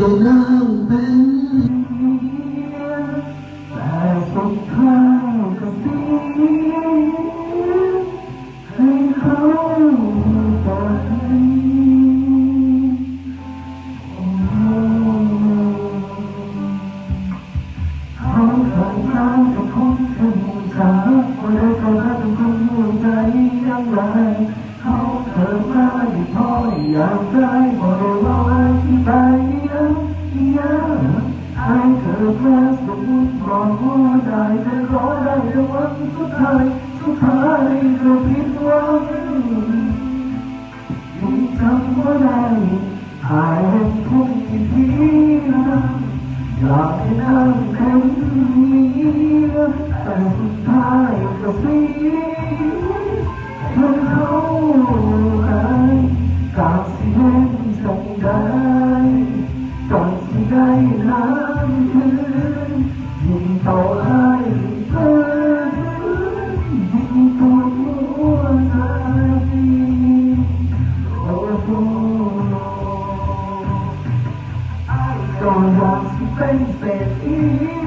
ได้น้ำเป็นแต่สุดท้ายก็เสีให้เขาปล่อยเขาเคยรักกับคนเคยมูจาวันใดเขารักกับคนมูใจยังไรเขาเกิดมาที่พ่ออยากได้บ่ อ้เกิดมาสมมุติบอกว่าได้แต่ขอได้แต่วันสุดท้ายสุดท้ายก็ผิดหวังยังจำว่าได้หายเป็นผู้ที่เพียงอยากให้นั่งแค่นี้แต่สุดท้ายก็เสีย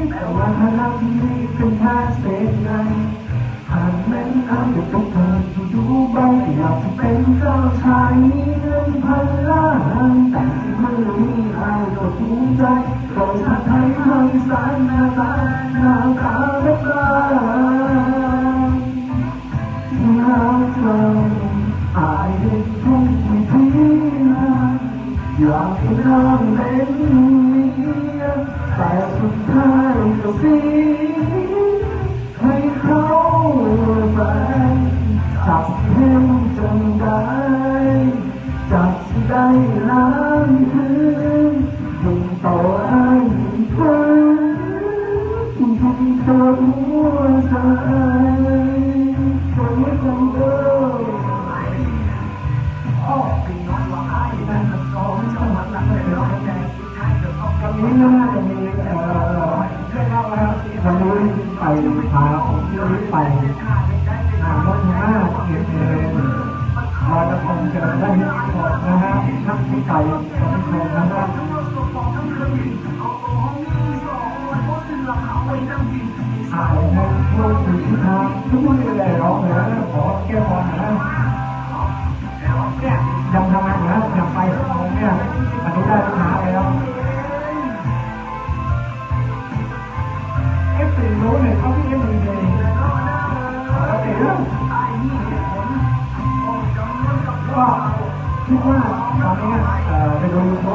แต่ว่าถ้าเราที่นี่เป็นแค่เศษเงินผ่านแม่น้ำอยู่ตรงเธออยู่ดูใบอยากจะเป็นเจ้าชายมีเงินพันล้านแต่ที่มือมีอายก็ภูมิใจก็ชาติไทยไทยสานหน้าตาหน้าตาเล็กลารักเราอายเป็นผู้ที่เพียงอยากให้น้องเป็นเมียแต่สุดท้าย สีให้เขาไปจับเห็นจนได้จับได้ล้านคืนยิ่งต่อให้เพิ่มคงเธอหัวใจคนนี้คนเดิมอ้อพี่น้องว่าไอ้นั่นมันสองจังหวัดหลังเลยเนาะแต่สุดท้ายเดี๋ยวก็วันนี้น่าจะมีเอ่อ ววันนี้ไปพาผมที่นี้ไปหาวัฒนาเกียรติเองเราจะคงจะได้เห็นหมดนะฮะนักที่ไก่ของชมนะฮะ เอฟซีรู้เนี่ยเขาที่เอฟซีเลยปกติแล้วก็คิดว่าตอนนี้เอ่อไปดูยูทู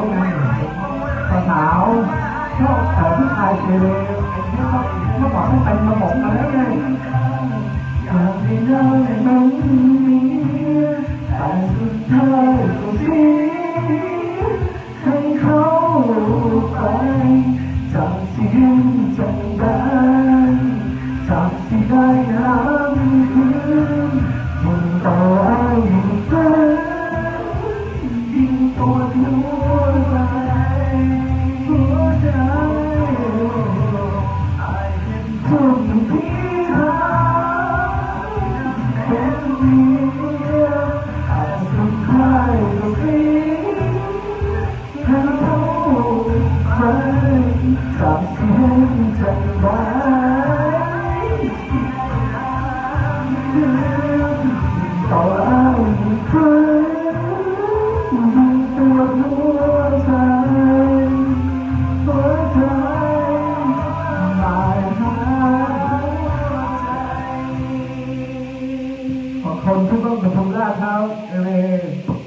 งจังไว้ต่อเอาอีกครั้งยิ่งปวหัวใจหัวใจหมายหาขอบคุณทุกคนกับทำลาเท้าเลย